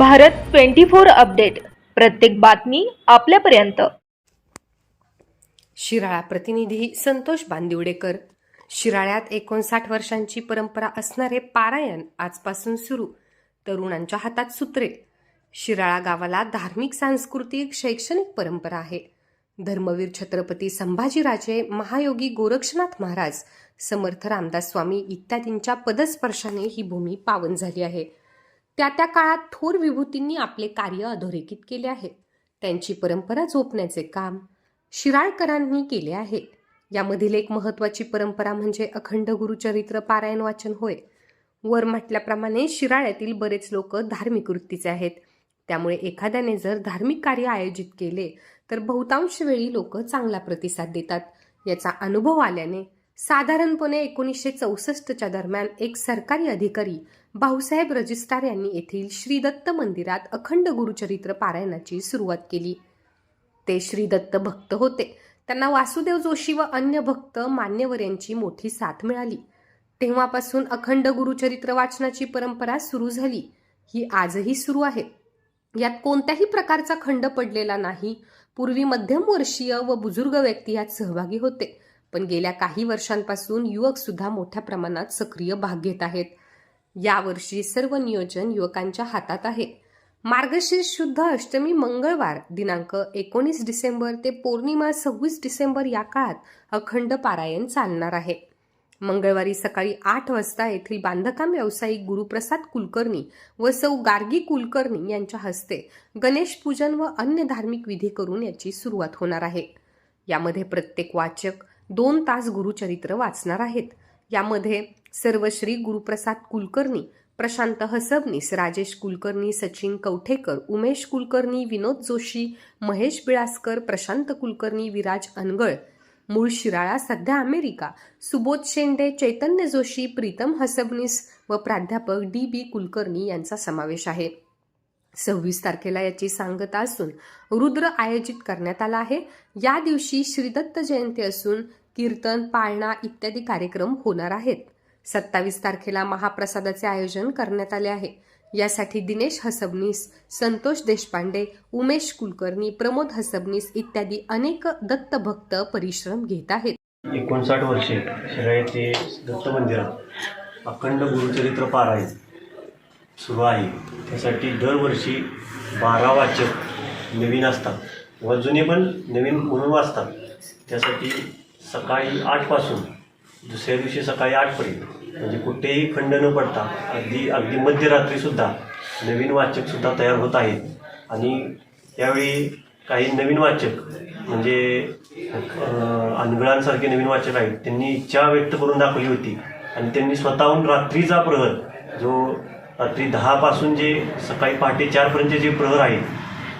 Bharat twenty four update. प्रत्येक बातमी आपल्यापर्यंत. शिराळा प्रतिनिधी संतोष बांदिवडेकर. शिराळ्यात एकोणसाठ वर्षांची परंपरा असणारे पारायण आजपासून सुरू. तरुणांच्या हातात सूत्रे. शिराळा गावाला धार्मिक सांस्कृतिक शैक्षणिक परंपरा आहे. धर्मवीर छत्रपती संभाजीराजे महायोगी गोरक्षनाथ महाराज समर्थ रामदास स्वामी इत्यादींच्या पदस्पर्शाने ही भूमी पावन झाली आहे. त्या त्या काळात थोर विभूतींनी आपले कार्य अधोरेखित केले आहे. त्यांची परंपरा झोपण्याचे काम शिराळकरांनी केले आहे. यामधील एक महत्त्वाची परंपरा म्हणजे अखंड गुरुचरित्र पारायण वाचन होय. वर म्हटल्याप्रमाणे शिराळ्यातील बरेच लोक धार्मिक वृत्तीचे आहेत. त्यामुळे एखाद्याने जर धार्मिक कार्य आयोजित केले तर बहुतांश वेळी लोक चांगला प्रतिसाद देतात. याचा अनुभव आल्याने साधारणपणे एकोणीसशे चौसष्टच्या दरम्यान एक सरकारी अधिकारी भाऊसाहेब रजिस्ट्रार यांनी येथील श्रीदत्त मंदिरात अखंड गुरुचरित्र पारायणाची सुरुवात केली. ते श्रीदत्त भक्त होते. त्यांना वासुदेव जोशी व अन्य भक्त मान्यवर यांची मोठी साथ मिळाली. तेव्हापासून अखंड गुरुचरित्र वाचनाची परंपरा सुरू झाली. ही आजही सुरू आहे. यात कोणत्याही प्रकारचा खंड पडलेला नाही. पूर्वी मध्यमवर्षीय व बुजुर्ग व्यक्ती यात सहभागी होते. पण गेल्या काही वर्षांपासून युवक सुद्धा मोठ्या प्रमाणात सक्रिय भाग घेत आहेत. यावर्षी सर्व नियोजन युवकांच्या हातात आहे. मार्गशीर्ष शुद्ध अष्टमी मंगळवार दिनांक एकोणीस डिसेंबर ते पौर्णिमा सव्वीस डिसेंबर या काळात अखंड पारायण चालणार आहे. मंगळवारी सकाळी आठ वाजता येथील बांधकाम व्यावसायिक गुरुप्रसाद कुलकर्णी व सौ गार्गी कुलकर्णी यांच्या हस्ते गणेश पूजन व अन्य धार्मिक विधी करून याची सुरुवात होणार आहे. यामध्ये प्रत्येक वाचक दोन तास गुरुचरित्र वाचणार आहेत. यामध्ये सर्वश्री गुरुप्रसाद कुलकर्णी प्रशांत हसबनीस राजेश कुलकर्णी सचिन कवठेकर उमेश कुलकर्णी विनोद जोशी महेश बिळासकर प्रशांत कुलकर्णी विराज अनगळ मूळ शिराळा सध्या अमेरिका सुबोध शेंडे चैतन्य जोशी प्रीतम हसबनीस व प्राध्यापक डी बी कुलकर्णी यांचा समावेश आहे. सव्वीस तारखेला याची सांगता असून रुद्र आयोजित करण्यात आला आहे. या दिवशी श्रीदत्त जयंती असून कीर्तन पाळणा इत्यादी कार्यक्रम होणार आहेत. सत्तावीस तारखेला महाप्रसादाचे आयोजन करण्यात आले आहे. यासाठी दिनेश हसबनीस संतोष देशपांडे उमेश कुलकर्णी प्रमोद हसबनीस इत्यादी अनेक दत्तभक्त परिश्रम घेत आहेत. एकोणसाठ वर्षे शिराळा येथे दत्त मंदिरात अखंड गुरुचरित्र पारायण सुरू आहे. त्यासाठी दरवर्षी बारा वाचक नवीन असतात व जुने पण नवीन म्हणून वाचतात. त्यासाठी सकाळी आठपासून दुसऱ्या दिवशी सकाळी आठपर्यंत. म्हणजे कुठेही खंड न पडता अगदी अगदी मध्यरात्रीसुद्धा नवीन वाचकसुद्धा तयार होत आहेत. आणि यावेळी काही नवीन वाचक म्हणजे अनगळांसारखे नवीन वाचक आहेत. त्यांनी इच्छा व्यक्त करून दाखवली होती. आणि त्यांनी स्वतःहून रात्रीचा प्रहर जो रात्री दहापासून जे सकाळी पहाटे चारपर्यंतचे जे प्रहर आहेत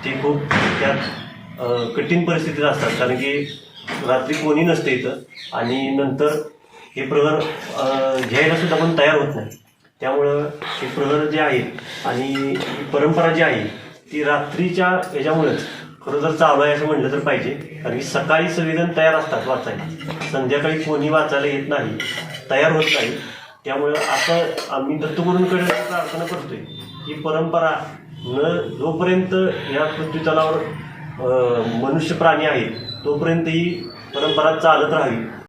ते खूप त्यात कठीण परिस्थितीत असतात. कारण की रात्री कोणी नसते इथं. आणि नंतर हे प्रहर घ्यायला सुद्धा पण तयार होत नाही. त्यामुळं हे प्रहर जे आहेत आणि ही परंपरा जी आहे ती रात्रीच्या ह्याच्यामुळेच खरं जर चालू आहे असं म्हटलं तर पाहिजे. कारण की सकाळी सगळेजण तयार असतात वाचायला. संध्याकाळी कोणी वाचायला येत नाही तयार होत नाही. त्यामुळं असं आम्ही दत्तगुरूंकडे प्रार्थना करतोय ही परंपरा न जोपर्यंत या पृथ्वी तलावर मनुष्य प्राणी आहेत तोपर्यंत ही परंपरा चालत राहावी.